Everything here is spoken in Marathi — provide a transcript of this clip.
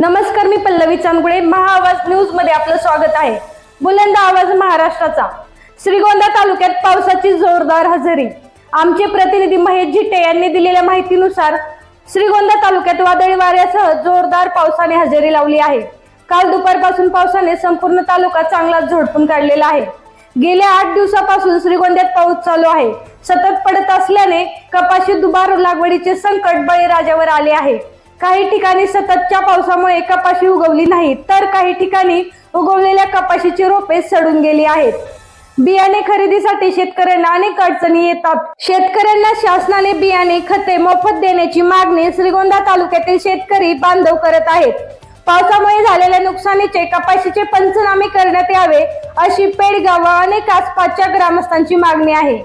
नमस्कार मी पल्लवी चांदगुळे महाआवाज न्यूजमध्ये आपलं स्वागत आहे. बुलंद आवाज महाराष्ट्राचा. श्रीगोंदा तालुक्यात पावसाची जोरदार हजेरी. आमचे प्रतिनिधी महेश झिटे यांनी दिलेल्या माहितीनुसार श्रीगोंदा तालुक्यात वादळी वाऱ्यासह जोरदार पावसाने हजेरी लावली आहे. काल दुपारपासून पावसाने संपूर्ण तालुका चांगलाच झोडपून काढलेला आहे. गेल्या आठ दिवसापासून श्रीगोंद्यात पाऊस चालू आहे. सतत पडत असल्याने कपाशी दुबार लागवडीचे संकट बळीराजावर आले आहे. काही ठिकाणी सततच्या पावसामुळे कपाशी उगवली नाही तर काही ठिकाणी उगवलेल्या कपाशीची रोपे सडून गेली आहेत. बियाणे खरेदीसाठी शेतकऱ्यांना अनेक अडचणी येतात. शेतकऱ्यांना शासनाने बियाणे खते मोफत देण्याची मागणी श्रीगोंदा तालुक्यातील शेतकरी बांधव करत आहेत. पावसामुळे झालेल्या नुकसानीचे कपाशीचे पंचनामे करण्यात यावे अशी पेडगाव व अनेक आसपासच्या ग्रामस्थांची मागणी आहे.